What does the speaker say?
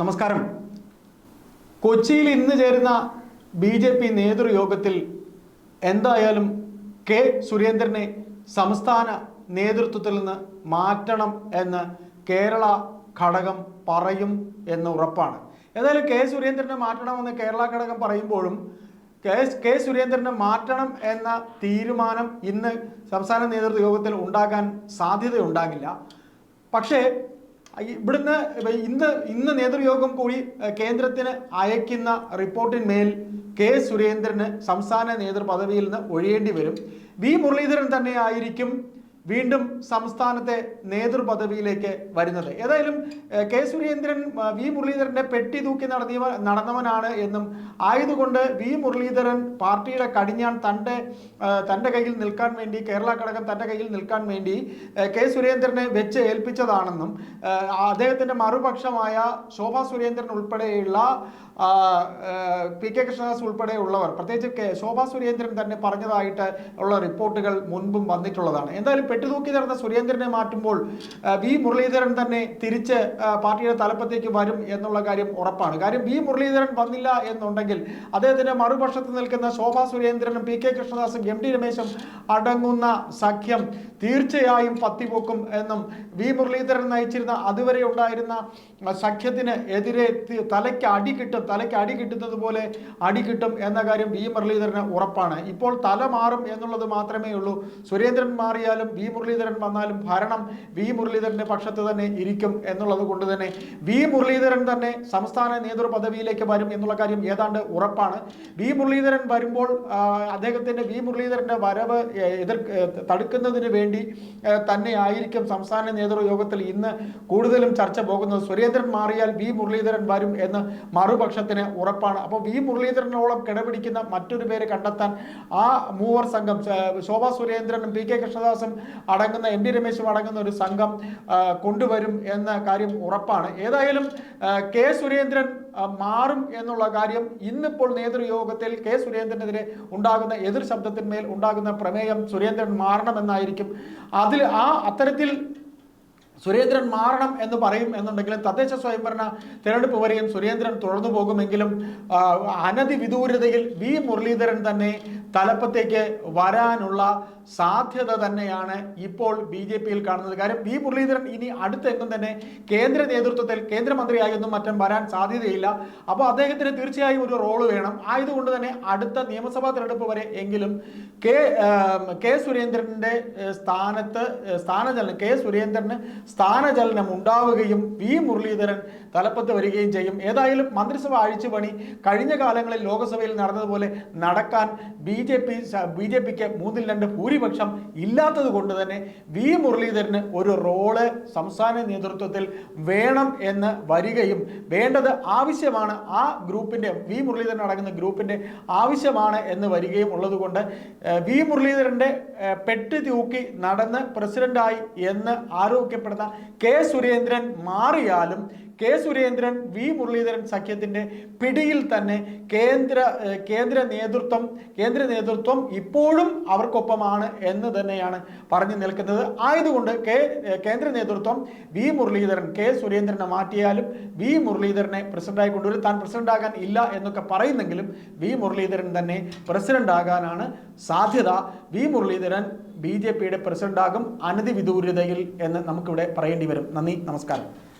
നമസ്കാരം. കൊച്ചിയിൽ ഇന്ന് ചേരുന്ന ബി ജെ പി നേതൃയോഗത്തിൽ എന്തായാലും കെ സുരേന്ദ്രനെ സംസ്ഥാന നേതൃത്വത്തിൽ നിന്ന് മാറ്റണം എന്ന് കേരള ഘടകം പറയും എന്ന് ഉറപ്പാണ്. ഏതായാലും കെ സുരേന്ദ്രനെ മാറ്റണമെന്ന് കേരള ഘടകം പറയുമ്പോഴും കെ കെ സുരേന്ദ്രനെ മാറ്റണം എന്ന തീരുമാനം ഇന്ന് സംസ്ഥാന നേതൃത്വ യോഗത്തിൽ ഉണ്ടാകാൻ സാധ്യതയുണ്ടാകില്ല. പക്ഷേ ഇവിടുന്ന് ഇന്ന് ഇന്ന് നേതൃയോഗം കൂടി കേന്ദ്രത്തിന് അയക്കുന്ന റിപ്പോർട്ടിന്മേൽ കെ സുരേന്ദ്രന് സംസ്ഥാന നേതൃപദവിയിൽ നിന്ന് ഒഴിയേണ്ടി വരും. വി മുരളീധരൻ തന്നെ ആയിരിക്കും വീണ്ടും സംസ്ഥാനത്തെ നേതൃപദവിയിലേക്ക് വരുന്നത്. ഏതായാലും കെ സുരേന്ദ്രൻ വി മുരളീധരന്റെ പെട്ടി തൂക്കി നടത്തിയ നടന്നവനാണ് എന്നും ആയതുകൊണ്ട് വി മുരളീധരൻ പാർട്ടിയുടെ കടിഞ്ഞാൻ തന്റെ തന്റെ കയ്യിൽ നിൽക്കാൻ വേണ്ടി കേരള ഘടകം തന്റെ കയ്യിൽ നിൽക്കാൻ വേണ്ടി കെ സുരേന്ദ്രനെ വെച്ച് ഏൽപ്പിച്ചതാണെന്നും അദ്ദേഹത്തിന്റെ മറുപക്ഷമായ ശോഭാ സുരേന്ദ്രൻ ഉൾപ്പെടെയുള്ള പി കെ കൃഷ്ണദാസ് ഉൾപ്പെടെയുള്ളവർ പ്രത്യേകിച്ച് ശോഭാ സുരേന്ദ്രൻ തന്നെ പറഞ്ഞതായിട്ട് ഉള്ള റിപ്പോർട്ടുകൾ മുൻപും വന്നിട്ടുള്ളതാണ്. എന്തായാലും പെട്ടുതൂക്കി നടന്ന സുരേന്ദ്രനെ മാറ്റുമ്പോൾ വി മുരളീധരൻ തന്നെ തിരിച്ച് പാർട്ടിയുടെ തലപ്പത്തേക്ക് വരും എന്നുള്ള കാര്യം ഉറപ്പാണ്. കാര്യം വി മുരളീധരൻ വന്നില്ല എന്നുണ്ടെങ്കിൽ അദ്ദേഹത്തിന്റെ മറുപക്ഷത്ത് നിൽക്കുന്ന ശോഭാ സുരേന്ദ്രനും പി കെ കൃഷ്ണദാസും എം ഡി രമേശും അടങ്ങുന്ന സഖ്യം തീർച്ചയായും പത്തിപോക്കും എന്നും വി മുരളീധരൻ നയിച്ചിരുന്ന അതുവരെ ഉണ്ടായിരുന്ന സഖ്യത്തിന് എതിരെ തലയ്ക്ക് അടി കിട്ടും തലയ്ക്ക് അടി കിട്ടുന്നത് പോലെ അടി കിട്ടും എന്ന കാര്യം വി മുരളീധരന് ഉറപ്പാണ്. ഇപ്പോൾ തല മാറും എന്നുള്ളത് മാത്രമേ ഉള്ളൂ. സുരേന്ദ്രൻ മാറിയാലും വി മുരളീധരൻ വന്നാലും ഭരണം വി മുരളീധരന്റെ പക്ഷത്ത് തന്നെ ഇരിക്കും എന്നുള്ളത് കൊണ്ട് തന്നെ വി മുരളീധരൻ തന്നെ സംസ്ഥാന നേതൃപദവിയിലേക്ക് വരും എന്നുള്ള കാര്യം ഏതാണ്ട് ഉറപ്പാണ്. വി മുരളീധരൻ വരുമ്പോൾ അദ്ദേഹത്തിന്റെ വി മുരളീധരന്റെ വരവ് എതിർ തടുക്കുന്നതിന് വേണ്ടി തന്നെ ആയിരിക്കും സംസ്ഥാന നേതൃയോഗത്തിൽ ഇന്ന് കൂടുതലും ചർച്ച പോകുന്നത്. സുരേന്ദ്രൻ മാറിയാൽ വി മുരളീധരൻ വരും എന്ന് മറുപക്ഷത്തിന് ഉറപ്പാണ്. അപ്പോൾ വി മുരളീധരനോളം കിടപിടിക്കുന്ന മറ്റൊരു പേര് കണ്ടെത്താൻ ആ മൂവർ സംഘം ശോഭാ സുരേന്ദ്രനും പി കെ കൃഷ്ണദാസും അടങ്ങുന്ന എം ഡി രമേശും അടങ്ങുന്ന ഒരു സംഘം കൊണ്ടുവരും എന്ന കാര്യം ഉറപ്പാണ്. ഏതായാലും കെ സുരേന്ദ്രൻ മാറും എന്നുള്ള കാര്യം ഇന്നിപ്പോൾ നേതൃയോഗത്തിൽ കെ സുരേന്ദ്രനെതിരെ ഉണ്ടാകുന്ന എതിർ ശബ്ദത്തിന്മേൽ ഉണ്ടാകുന്ന പ്രമേയം സുരേന്ദ്രൻ മാറണമെന്നായിരിക്കും. അതിൽ ആ അത്തരത്തിൽ സുരേന്ദ്രൻ മാറണം എന്ന് പറയും എന്നുണ്ടെങ്കിലും തദ്ദേശ സ്വയംഭരണ തിരഞ്ഞെടുപ്പ് വരെയും സുരേന്ദ്രൻ തുടർന്നു പോകുമെങ്കിലും അനധിവിദൂരതയിൽ അനധി വിദൂരതയിൽ വി മുരളീധരൻ തന്നെ തലപ്പത്തേക്ക് വരാനുള്ള സാധ്യത തന്നെയാണ് ഇപ്പോൾ ബി ജെ പിയിൽ കാണുന്നത്. കാര്യം വി മുരളീധരൻ ഇനി അടുത്തെങ്ങും തന്നെ കേന്ദ്ര നേതൃത്വത്തിൽ കേന്ദ്രമന്ത്രിയായൊന്നും മറ്റും വരാൻ സാധ്യതയില്ല. അപ്പോൾ അദ്ദേഹത്തിന് തീർച്ചയായും ഒരു റോൾ വേണം. ആയതുകൊണ്ട് തന്നെ അടുത്ത നിയമസഭാ തിരഞ്ഞെടുപ്പ് വരെ എങ്കിലും കെ കെ സുരേന്ദ്രന്റെ സ്ഥാനത്ത് സ്ഥാനചലനം കെ സുരേന്ദ്രന് സ്ഥാനചലനം ഉണ്ടാവുകയും വി മുരളീധരൻ തലപ്പത്ത് വരികയും ചെയ്യും. ഏതായാലും മന്ത്രിസഭ അഴിച്ചുപണി. കഴിഞ്ഞ കാലങ്ങളിൽ ലോക്സഭയിൽ നടന്നതുപോലെ നടക്കാൻ B J P B J പിക്ക് മൂന്നിൽ രണ്ട് ഭൂരിപക്ഷം ഇല്ലാത്തത് കൊണ്ട് തന്നെ വി മുരളീധരന് ഒരു റോൾ സംസ്ഥാന നേതൃത്വത്തിൽ വേണം എന്ന് വരികയും വേണ്ടത് ആവശ്യമാണ്. ആ ഗ്രൂപ്പിന്റെ വി മുരളീധരൻ അടങ്ങുന്ന ഗ്രൂപ്പിന്റെ ആവശ്യമാണ് എന്ന് വരികയും ഉള്ളതുകൊണ്ട് വി മുരളീധരന്റെ പെട്ട് തൂക്കി നടന്ന് പ്രസിഡന്റായി എന്ന് ആരോഗ്യപ്പെടുന്ന കെ സുരേന്ദ്രൻ മാറിയാലും കെ സുരേന്ദ്രൻ വി മുരളീധരൻ സഖ്യത്തിന്റെ പിടിയിൽ തന്നെ കേന്ദ്ര കേന്ദ്ര നേതൃത്വം കേന്ദ്ര നേതൃത്വം ഇപ്പോഴും അവർക്കൊപ്പമാണ് എന്ന് തന്നെയാണ് പറഞ്ഞു നിൽക്കുന്നത്. ആയതുകൊണ്ട് കെ കേന്ദ്ര നേതൃത്വം വി മുരളീധരൻ കെ സുരേന്ദ്രനെ മാറ്റിയാലും വി മുരളീധരനെ പ്രസിഡന്റായി കൊണ്ടുവരും. താൻ പ്രസിഡന്റ് ആകാൻ ഇല്ല എന്നൊക്കെ പറയുന്നെങ്കിലും വി മുരളീധരൻ തന്നെ പ്രസിഡന്റ് ആകാനാണ് സാധ്യത. വി മുരളീധരൻ ബി ജെ പിയുടെ പ്രസിഡന്റാകും അനധിവിദൂരതയിൽ എന്ന് നമുക്കിവിടെ പറയേണ്ടി വരും. നന്ദി നമസ്കാരം.